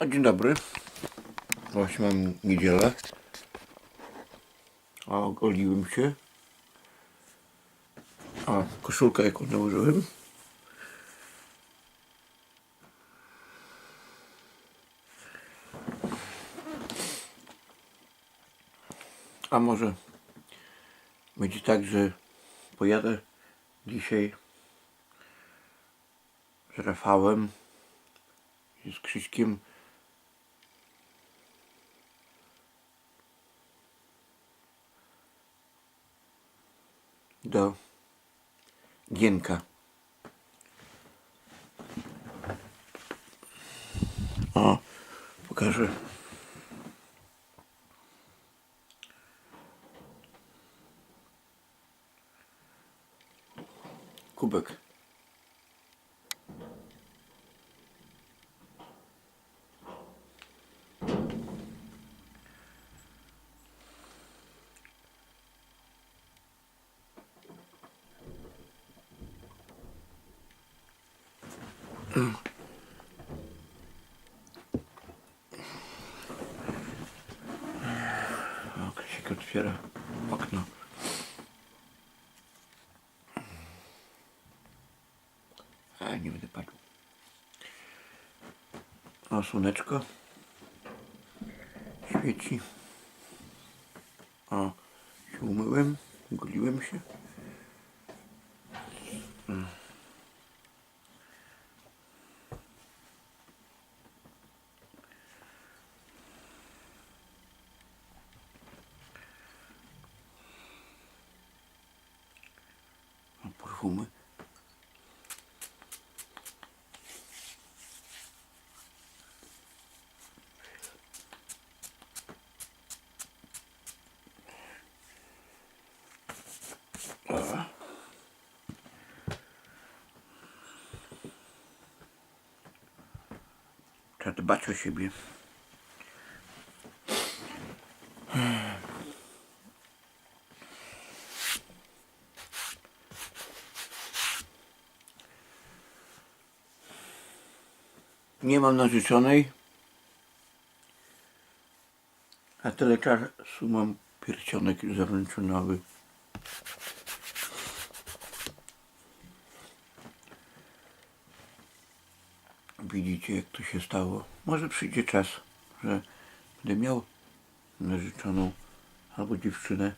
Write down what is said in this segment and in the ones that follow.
Dzień dobry. Właśnie mam niedzielę. A ogoliłem się. A koszulkę jaką nałożyłem. A może będzie tak, że pojadę dzisiaj z Rafałem z Krzyśkiem do Gienka. O, pokażę. Kubek. Krzysiek otwiera okno. A, nie będę padł. O, słoneczko. Świeci. O, się umyłem, goliłem się. Mm. O, perfumy. Trzeba dbać o siebie. Nie mam narzeczonej. A tyle czasu mam pierścionek zaręczynowy. Widzicie jak to się stało. Może przyjdzie czas, że będę miał narzeczoną albo dziewczynę.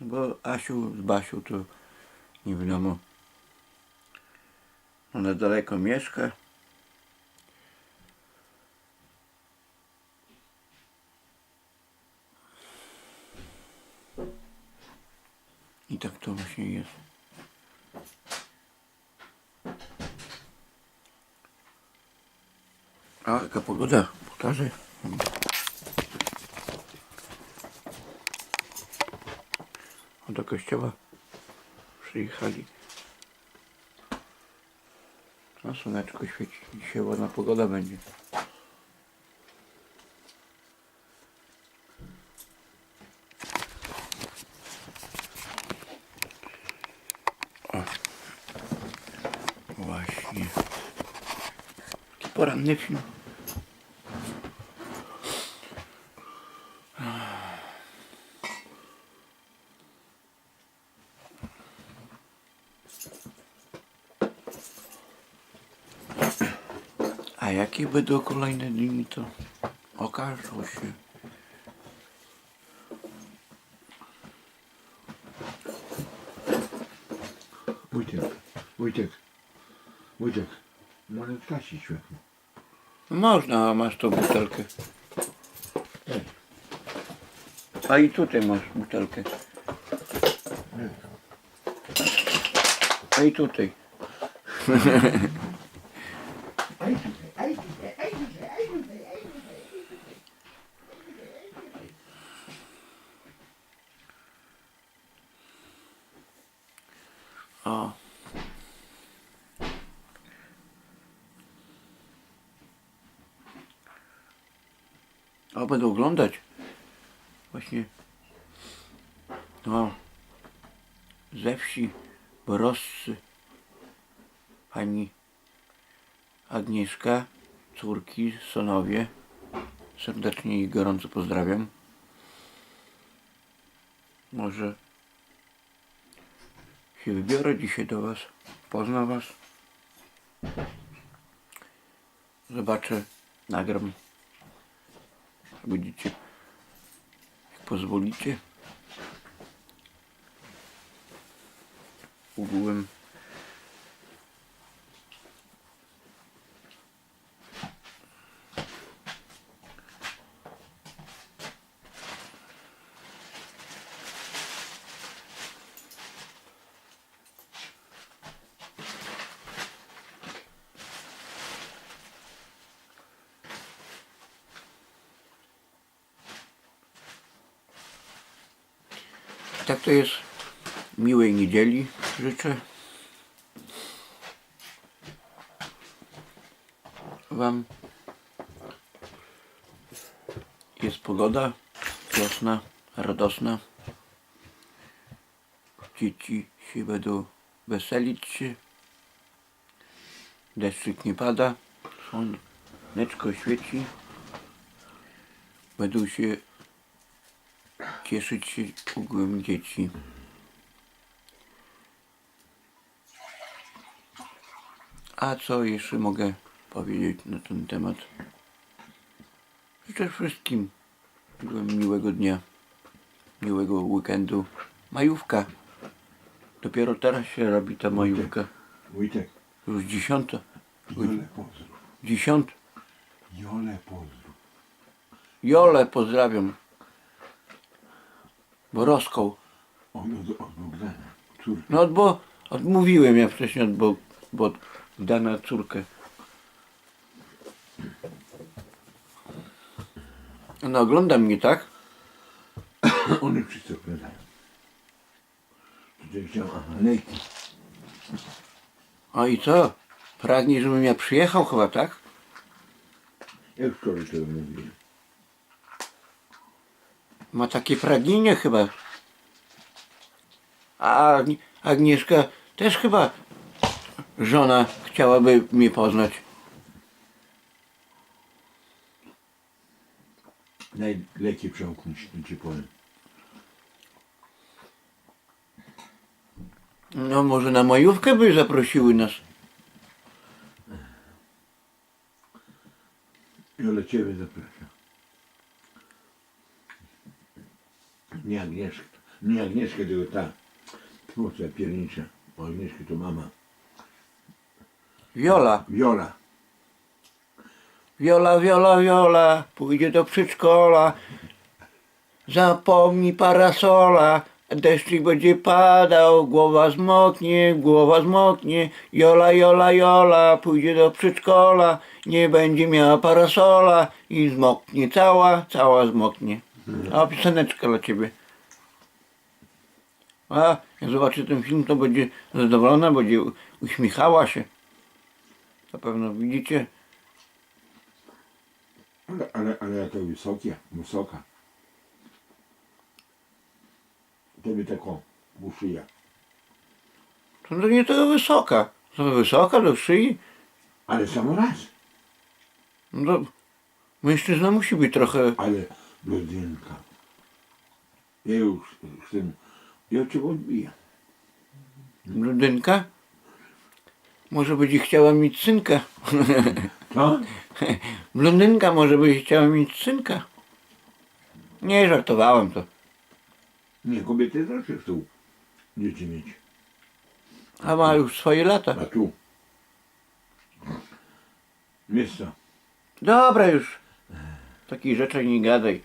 Bo Asiu z Basią to nie wiadomo. Ona daleko mieszka. I tak to właśnie jest. A jaka pogoda? Pokażę. O, do kościoła przyjechali. A słoneczko świeci. Dzisiaj ładna pogoda będzie. Właśnie. Taki poranny film. A jakie będą kolejne dni, to okażą się. Wojtek, Wojtek, Wojtek, może zgasić światło. Można, a masz tą butelkę. Ej, A i tutaj masz butelkę. ej. A i tutaj. O, będę oglądać. Właśnie. O. Ze wsi Boroscy. Pani Agnieszka córki, synowie. Serdecznie i gorąco pozdrawiam. Może się wybiorę dzisiaj do Was, poznam Was. Zobaczę, nagram. Będziecie, jak pozwolicie. Ogółem Tak to jest. Miłej niedzieli życzę. Wam. Jest pogoda wiosna, radosna. Dzieci się będą weselić się. Deszczyk nie pada. Słoneczko świeci. Będą się cieszyć się ogółem dzieci. A co jeszcze mogę powiedzieć na ten temat? Życzę wszystkim miłego dnia, miłego weekendu. Majówka. Dopiero teraz się robi ta majówka. Wojtek, Już dziesiąta. Jole pozdrów. Dziesiąt. Jole pozdrów. Jole pozdrawiam. Borowską. On od, od Bogdana. Córka. No od bo odmówiłem ja wcześniej od bo, bo dana córkę. No ogląda mnie, tak? One wszyscy opowiadają. Tutaj chciał, aha, leki. O i co? Pragnie, żebym ja przyjechał chyba, tak? Jak wczoraj to mówiłem. Ma takie pragnienie chyba. A Agni- Agnieszka też chyba żona chciałaby mnie poznać. Daj leki przełknąć, to ci powiem. No może na majówkę by zaprosiły nas. Jole ciebie zapraszam. Nie Agnieszka. Nie Agnieszka, tylko ta. Tłuca piernicza. O Agnieszkę to mama. Wiola. Wiola. Wiola, wiola, wiola, pójdzie do przedszkola. Zapomnij parasola, deszczyk będzie padał, głowa zmoknie, głowa zmoknie. Jola, jola, jola, pójdzie do przedszkola, nie będzie miała parasola i zmoknie cała, cała zmoknie. A pioseneczka dla ciebie. A jak zobaczy ten film, to będzie zadowolona, będzie uśmiechała się. Na pewno widzicie. Ale, ale, ale jaka wysoka, wysoka. Tobie taką buszyja. To no nie to wysoka. To wysoka do szyi. Ale samo raz. No to mężczyzna musi być trochę. Ale blondynka. Ja już chcę, ja cię odbiję. Blondynka. Może będzie chciała mieć synka. Co? Blondynka może będzie chciała mieć synka. Nie, żartowałem to. Nie, kobiety zawsze chcą dzieci mieć. A ma już swoje lata. A tu? Co? Dobra już. Takich rzeczy nie gadaj.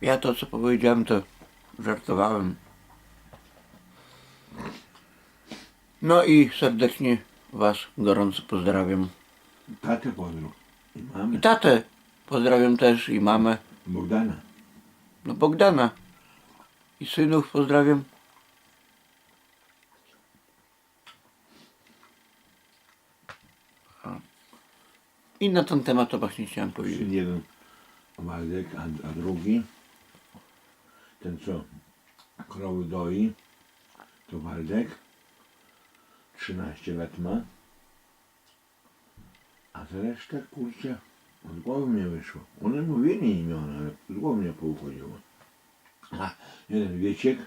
Ja to co powiedziałem to żartowałem. No i serdecznie Was gorąco pozdrawiam. Tatę pozdrów. I I mamę. tatę pozdrawiam też i mamę. Bogdana. No Bogdana. I synów pozdrawiam. I na ten temat to właśnie chciałem powiedzieć. Jeden Waldek, a, a drugi ten co krowy doi to Waldek 13 lat ma A ta reszta, kurczę, od głowy mnie wyszło. One mówili imiona, ale z głowy mnie pouchodziło. A jeden Wieciek,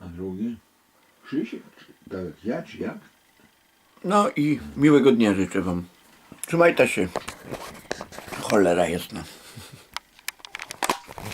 a drugi Krzysiek, tak jak ja, czy jak? No i miłego dnia życzę wam. Trzymajcie się. Cholera jasna.